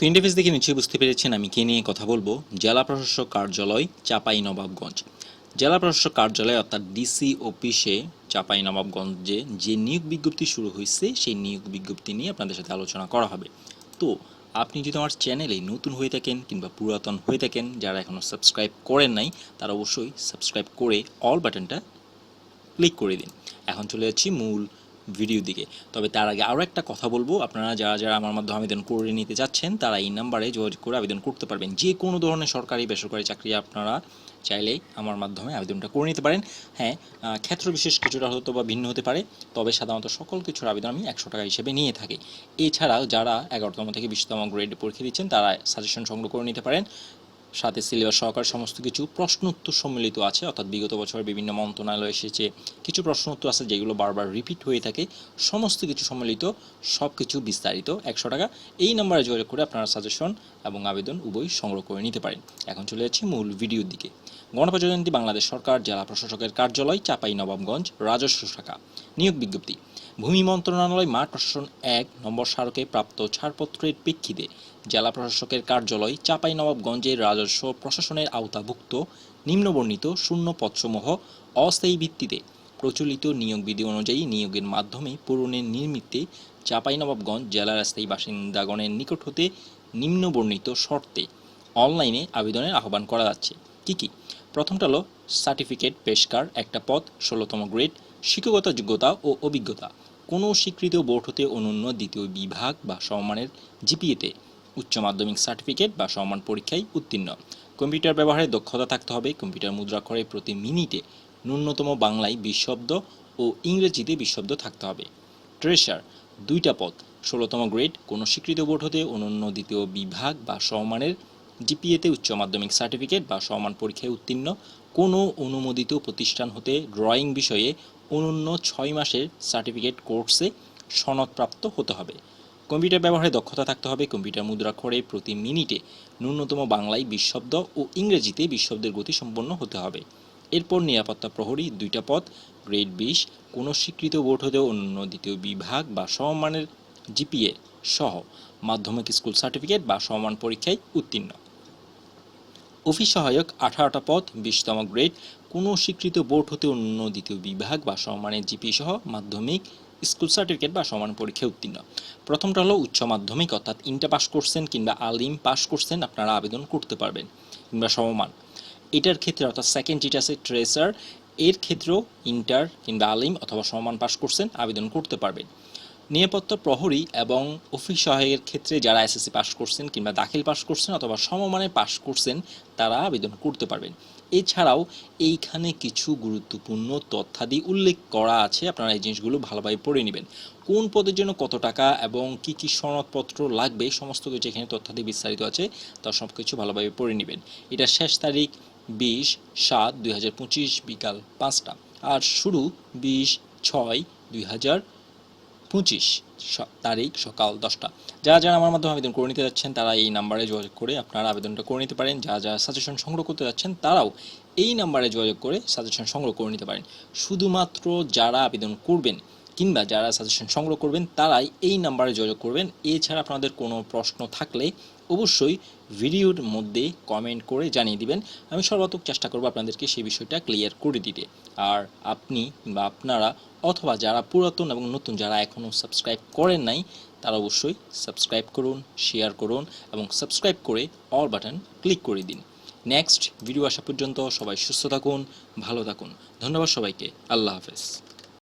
তো ইন্টারফেস দেখে নিশ্চয়ই বুঝতে পেরেছেন আমি কে নিয়ে কথা বলব। জেলা প্রশাসক কার্যালয় চাপাই নবাবগঞ্জ জেলা প্রশাসক কার্যালয় অর্থাৎ ডিসি অফিসে চাপাই নবাবগঞ্জে যে নিয়োগ বিজ্ঞপ্তি শুরু হয়েছে, সেই নিয়োগ বিজ্ঞপ্তি নিয়ে আপনাদের সাথে আলোচনা করা হবে। তো আপনি যদি আমার চ্যানেলে নতুন হয়ে থাকেন কিংবা পুরাতন হয়ে থাকেন, যারা এখনও সাবস্ক্রাইব করেন নাই, তারা অবশ্যই সাবস্ক্রাইব করে অল বাটনটা ক্লিক করে দিন। এখন চলে যাচ্ছি মূল ভিডিও দিকে। তবে তার আগে আরও একটা কথা বলব। আপনারা যারা যারা আমার মাধ্যমে আবেদন করে নিতে যাচ্ছেন তারা এই নাম্বারে যোগাযোগ করে আবেদন করতে পারবেন। যে কোনো ধরনের সরকারি, বেসরকারি চাকরি আপনারা চাইলেই আমার মাধ্যমে আবেদনটা করে নিতে পারেন। হ্যাঁ ক্ষেত্র বিশেষ কিছুটা হয়তো বা ভিন্ন হতে পারে, তবে সাধারণত সকল কিছুর আবেদন আমি একশো টাকা হিসেবে নিয়ে থাকি। এছাড়াও যারা এগারোতম থেকে বিশতম গ্রেড পরীক্ষা দিচ্ছেন, তারা সাজেশন সংগ্রহ করে নিতে পারেন। সাথে সিলেবাস সহকারে সমস্ত কিছু প্রশ্ন উত্তর সম্মিলিত আছে। অর্থাৎ বিগত বছরের বিভিন্ন মন্ত্রণালয় এসেছে, কিছু প্রশ্ন উত্তর আছে যেগুলো বারবার রিপিট হয়ে থাকে। সমস্ত কিছু সম্মিলিত সব কিছু বিস্তারিত, একশো টাকা। এই নাম্বারে যোগাযোগ করে আপনারা সাজেশন এবং আবেদন উভয় সংগ্রহ করে নিতে পারেন। এখন চলে যাচ্ছি মূল ভিডিওর দিকে। গণপ্রজাতন্ত্রী বাংলাদেশ সরকার, জেলা প্রশাসকের কার্যালয় চাপাই নবাবগঞ্জ রাজস্ব শাখা। নিয়োগ বিজ্ঞপ্তি। ভূমি মন্ত্রণালয় মাঠ প্রশাসন এক নম্বর স্মারকে প্রাপ্ত ছাড়পত্রের প্রেক্ষিতে জেলা প্রশাসকের কার্যালয় চাপাই নবাবগঞ্জের রাজস্ব প্রশাসনের আওতাভুক্ত নিম্নবর্ণিত শূন্য পদসমূহ অস্থায়ী ভিত্তিতে প্রচলিত নিয়োগ বিধি অনুযায়ী নিয়োগের মাধ্যমে পূরণের নিমিত্তে চাঁপাইনবাবগঞ্জ জেলার স্থায়ী বাসিন্দাগণের নিকট হতে নিম্নবর্ণিত শর্তে অনলাইনে আবেদনের আহ্বান করা যাচ্ছে। কি কি? প্রথমটা হলো সার্টিফিকেট পেশকার একটা পদ, ষোলোতম গ্রেড শিক্ষকগত যোগ্যতা ও অভিজ্ঞতা। কোনো স্বীকৃত বোর্ড হতে অনন্য দ্বিতীয় বিভাগ বা সমমানের জিপিএতে উচ্চ মাধ্যমিক সার্টিফিকেট বা সমমান পরীক্ষায় উত্তীর্ণ। কম্পিউটার ব্যবহারে দক্ষতা থাকতে হবে। কম্পিউটার মুদ্রাক্ষরে প্রতি মিনিটে ন্যূনতম বাংলায় বিশ শব্দ ও ইংরেজিতে বিশ শব্দ থাকতে হবে। ট্রেসার দুইটা পদ। ষোলোতম গ্রেড কোনো স্বীকৃত বোর্ড হতে অনন্য দ্বিতীয় বিভাগ বা সমমানের জিপিএতে উচ্চ মাধ্যমিক সার্টিফিকেট বা সমান পরীক্ষায় উত্তীর্ণ। কোনো অনুমোদিত প্রতিষ্ঠান হতে ড্রয়িং বিষয়ে অনন্য ছয় মাসের সার্টিফিকেট কোর্সে সনদপ্রাপ্ত হতে হবে। কম্পিউটার ব্যবহারে দক্ষতা থাকতে হবে। কম্পিউটার মুদ্রাক্ষরে প্রতি মিনিটে ন্যূনতম বাংলায় বিশ শব্দ ও ইংরেজিতে বিশ গতি সম্পন্ন হতে হবে। এরপর নিরাপত্তা প্রহরী দুইটা পদ, গ্রেড বিশ, কোনো স্বীকৃত বোর্ড হতে অন্য দ্বিতীয় বিভাগ বা সমমানের জিপিএ সহ মাধ্যমিক স্কুল সার্টিফিকেট বা সমান পরীক্ষায় উত্তীর্ণ। অফিস সহায়ক আঠারোটা পদ, বিশতম গ্রেড, কোনো স্বীকৃত বোর্ড হতে অন্য দ্বিতীয় বিভাগ বা সমানের জিপি সহ মাধ্যমিক, স্কুল সার্টিফিকেট বা সমান পরীক্ষায় উত্তীর্ণ। প্রথমটা হলো উচ্চ মাধ্যমিক, অর্থাৎ ইন্টার পাস করছেন কিংবা আলিম পাস করছেন, আপনারা আবেদন করতে পারবেন, কিংবা সমমান। এটার ক্ষেত্রে অর্থাৎ সেকেন্ড যেটা আছে ট্রেসার এর ক্ষেত্রেও ইন্টার কিংবা আলিম অথবা সমান পাস করছেন, আবেদন করতে পারবেন। নিরাপত্তা প্রহরী এবং অফিস সহায়কের ক্ষেত্রে যারা এসএসসি পাস করছেন কিংবা দাখিল পাস করছেন অথবা সমমানে পাস করছেন, তারা আবেদন করতে পারবেন। এছাড়াও এইখানে কিছু গুরুত্বপূর্ণ তথ্যাদি উল্লেখ করা আছে, আপনারা এই জিনিসগুলো ভালোভাবে পড়ে নেবেন। কোন পদের জন্য কত টাকা এবং কি কি সনদপত্র লাগবে, সমস্ত কিছু এখানে তথ্যাদি বিস্তারিত আছে, তা সব কিছু ভালোভাবে পড়ে নেবেন। এটা শেষ তারিখ বিশ সাত দুই বিকাল পাঁচটা। আর শুরু বিশ ছয় দুই পঁচিশ তারিখ সকাল দশটা। যারা যারা আমার মাধ্যমে আবেদন করে নিতে যাচ্ছেন, তারা এই নাম্বারে যোগাযোগ করে আপনারা আবেদনটা করে নিতে পারেন। যারা যারা সাজেশন সংগ্রহ করতে যাচ্ছেন, তারাও এই নাম্বারে যোগাযোগ করে সাজেশন সংগ্রহ করে নিতে পারেন। শুধুমাত্র যারা আবেদন করবেন কিংবা যারা সাজেশন সংগ্রহ করবেন, তারাই এই নাম্বারে যোগাযোগ করবেন। এছাড়া আপনাদের কোনো প্রশ্ন থাকলে অবশ্যই ভিডিওর মধ্যে কমেন্ট করে জানিয়ে দিবেন। আমি সর্বাত্মক চেষ্টা করব আপনাদেরকে সেই বিষয়টা ক্লিয়ার করে দিতে। আর আপনি বা আপনারা অথবা যারা পুরাতন এবং নতুন, যারা এখনও সাবস্ক্রাইব করেন নাই, তারা অবশ্যই সাবস্ক্রাইব করুন শেয়ার করুন এবং সাবস্ক্রাইব করে অল বাটন ক্লিক করে দিন। নেক্সট ভিডিও আসা পর্যন্ত সবাই সুস্থ থাকুন, ভালো থাকুন। ধন্যবাদ সবাইকে। আল্লাহ হাফেজ।